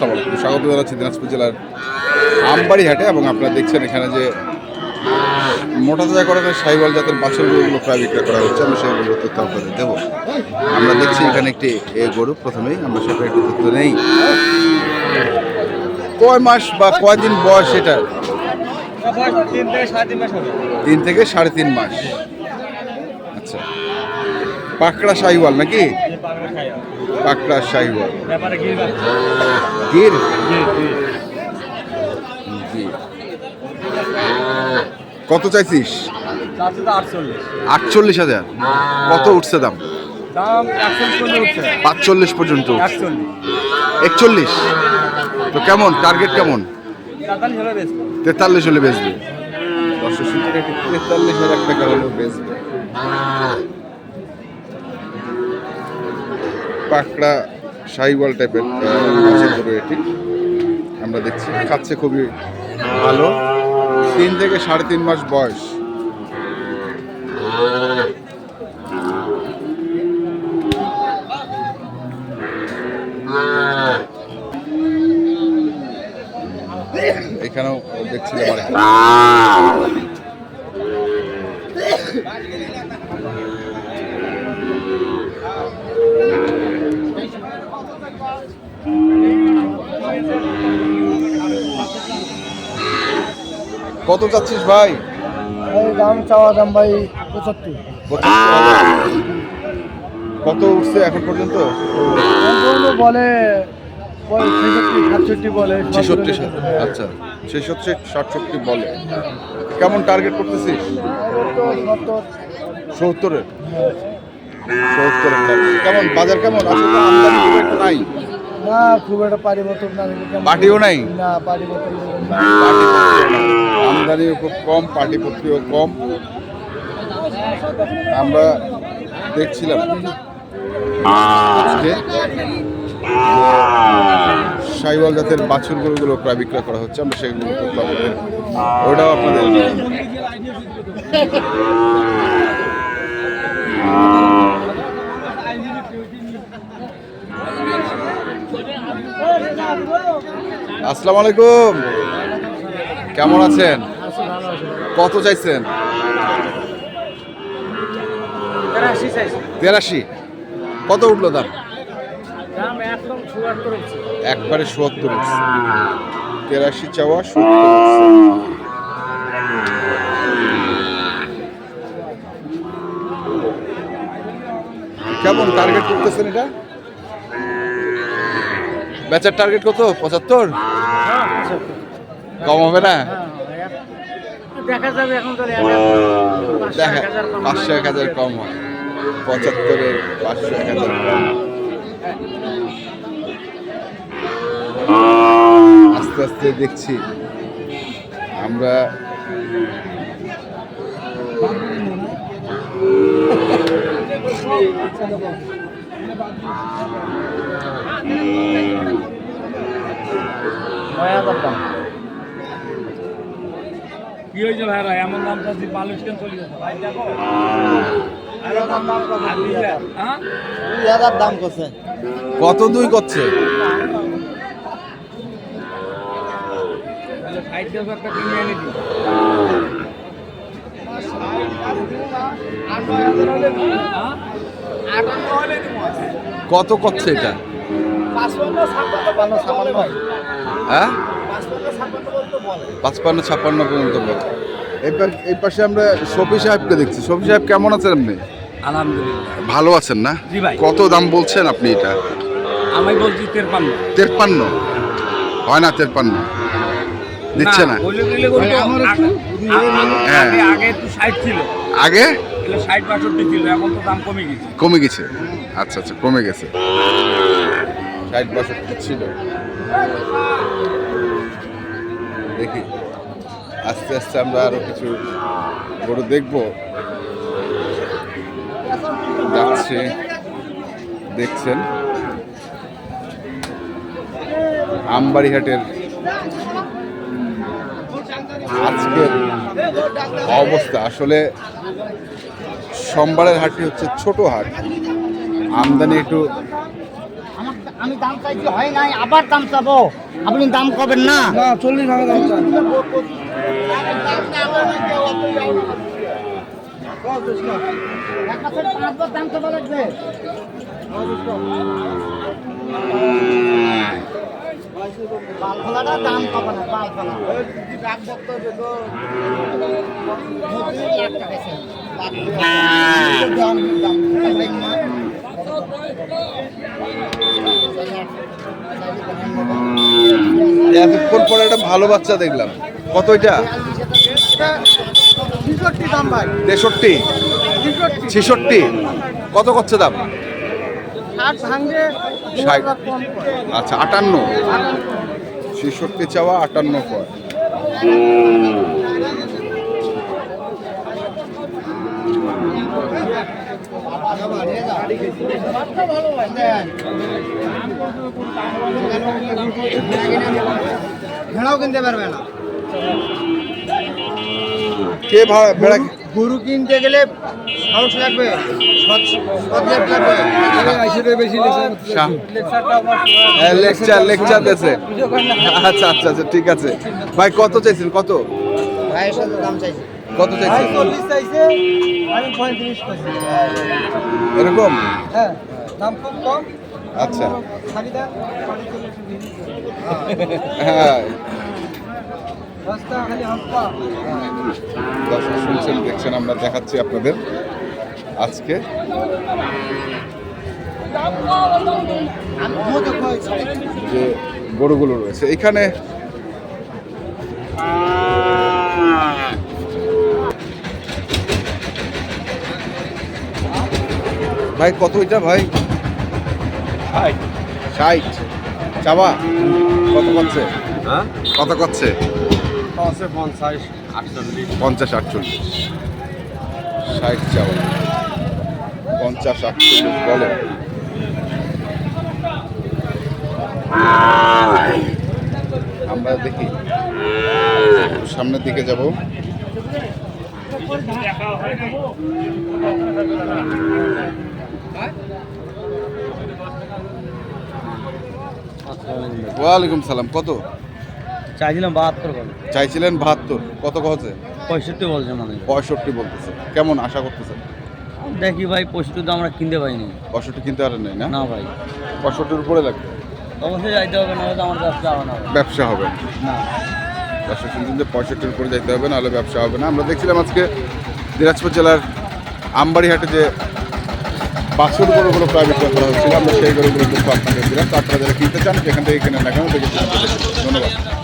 আসসালামু আলাইকুম। স্বাগত জানাচ্ছি দিনাজপুর জেলার আমবাড়ি হাটে এবং আপনারা দেখছেন এখানে যে মোটা তাজা করানোর সাইবল জাতের বাছরগুলো প্রায় বিক্রয় করা হচ্ছে, আমি সেগুলো তথ্য আপনাদের দেবো। আমরা দেখছি এখানে একটি এ গরু, প্রথমেই আমরা সেটা একটু তথ্য নেই। কয় মাস বা কয়দিন বয়স সেটা তিন থেকে সাড়ে তিন মাস। আচ্ছা। পাকড়া শাহিওয়াল নাকি? পাকড়া শাহিওয়াল গির জি। কত চাইছিস? আটচল্লিশ। হাজার। কত উঠছে দাম? পাঁচচল্লিশ পর্যন্ত একচল্লিশ। তো কেমন? টার্গেট কেমন? তেতাল্লিশ হলে বেচবে। তেতাল্লিশ হাজার টাকা হলে বেচবে। পাকড়া শাহিওয়াল টাইপের গরু এটি। আমরা দেখছি, খাচ্ছে খুবই ভালো। তিন থেকে সাড়ে তিন মাস বয়স। এখানেও দেখছিলাম আরেকটা। কত যাচ্ছিস ভাই? দাম চাওয়া দাম ভাই পঁচাত্তর। কত উঠছে এখন পর্যন্ত? বলে ছেষট্টি বলে। ছেষট্টি আচ্ছা ছেষট্টি সাতষট্টি বলে। কেমন টার্গেট করতেছিস? সত্তরের। সত্তরের কেমন বাজার কেমন? আসলে আমদানি খুব একটা নাই। না খুব একটা পারি মতন না পাটিও নাই। না পারি। আমদানিও খুব কম, পাটিপত্রিও কম। আমরা দেখছিলাম। আজকে সাইওয়াল জাতের বাছুর গরুগুলো প্রায় বিক্রয় করা হচ্ছে, আমরা সেগুলো ওটাও আপনাদের আসসালামু আলাইকুম। কেমন আছেন? কত চাইছেন? তেরাশি কত উঠল দাম? একবারে সত্তর তেরাশি চাওয়া সত্তর কেমন টার্গেট করতেছেন এটা? বেচার টার্গেট কত? পঁচাত্তর। কম হবে না? দেখা যাবে এখন তো দেখা পাঁচশো এক হাজার কম হয়। পঁচাত্তরের পাঁচশো এক হাজার কম আস্তে আস্তে দেখছি। আমরা কি হয়েছে ভাইরা? এমন দাম চাচ্ছি বালু চিকেন চলে যাচ্ছে? ভাই দেখো। হাজার দাম করছে? কত দুই করছে কিনে দিই। হ্যাঁ? কত করছে এটা? হ্যাঁ? পাঁচপান্ন ছাপ্পান্ন পর্যন্ত বলে এই পাশে আমরা শফি সাহেবকে দেখছি। শফি সাহেব কেমন আছেন আপনি? আলহামদুলিল্লাহ। ভালো আছেন না? জি ভাই। কত দাম বলছেন আপনি এটা? আমি বলছি তেরপান্ন। তেরপান্ন? হয় না তেরপান্ন। দিচ্ছে না। আগে- হ্যাঁ। আগে আগে একটু ষাট ছিল। আগে? এগুলো ষাট বাষট্টি ছিল এখন তো দাম কমে গেছে। কমে গেছে। আচ্ছা আচ্ছা কমে গেছে। ষাট বাষট্টি ছিল। দেখি। আস্তে আস্তে আমরা আরও কিছু গরু দেখব। যাচ্ছে। দেখছেন। আমবাড়িহাটের আজকের অবস্থা। আসলে সোমবারের হাটটি হচ্ছে ছোট হাট। আমদানি একটু আমি দাম চাইছি হয় নাই আবার দাম চাবো। আপনি দাম কবেন না। চল্লিশ ভাঙা দাম চাই। এক দাম কবে না। বাল ফলা লাখ টাকা দাম এতক্ষণ পরে একটা ভালো বাচ্চা দেখলাম। কত এটা? তেষট্টি? ছেষট্টি। কত করছে দাম? আচ্ছা আটান্ন? ছেষট্টি চাওয়া আটান্ন পর ভেড়াও কিনতে পারবে না। কে ভাড়া গরু কিনতে গেলে সাহস লাগবে লেকচার লেকচার আচ্ছা আচ্ছা আচ্ছা ঠিক আছে। ভাই কত চাইছেন? কত? ভাই দাম চাইছি। কত চাইছেন চল্লিশ চাইছে আমি পঁয়ত্রিশ করছি। এরকম? হ্যাঁ দাম খুব কম। আচ্ছা। হ্যাঁ। দর্শক শুনছেন দেখছেন আমরা দেখাচ্ছি আপনাদের আজকে। যে গরুগুলো রয়েছে। এখানে ভাই কত এটা ভাই? ষাট। চাবা কত করছে হ্যাঁ? কত করছে পঞ্চাশ আটচল্লিশ। পঞ্চাশ আটচল্লিশ। ষাট চাওয়া। পঞ্চাশ আটচল্লিশ বলে। আমরা দেখি। সামনের দিকে যাব। ওয়ালাইকুম সালাম কত? চাইছিলাম বাহাত্তর চাইছিলেন বাহাত্তর কত কহছে পঁয়ষট্টি বলছে মানে পঁয়ষট্টি বলতেছে কেমন আশা করতেছে দেখি ভাই পঁয়ষট্টি তো আমরা কিনতে পাইনি। পঁয়ষট্টি কিনতে পারেন নাই না? না ভাই। পঁয়ষট্টির উপরে লাগবে? অবশ্যই যাইতে হবে না আমার ব্যবসা হবে না ব্যবসা হবে? না। শুনছেন যে পঁয়ষট্টির উপরে যেতে হবে নাহলে ব্যবসা হবে না। আমরা দেখছিলাম আজকে দিনাজপুর জেলার আমবাড়িহাটে যে বাছুর গরুগুলো প্রায় বিক্রয় করা হচ্ছিল আমরা সেই গরুগুলো কিন্তু আপনাদের দিলাম। তো আপনারা যারা কিনতে চান সেখান থেকে কিনে না কেন ধন্যবাদ।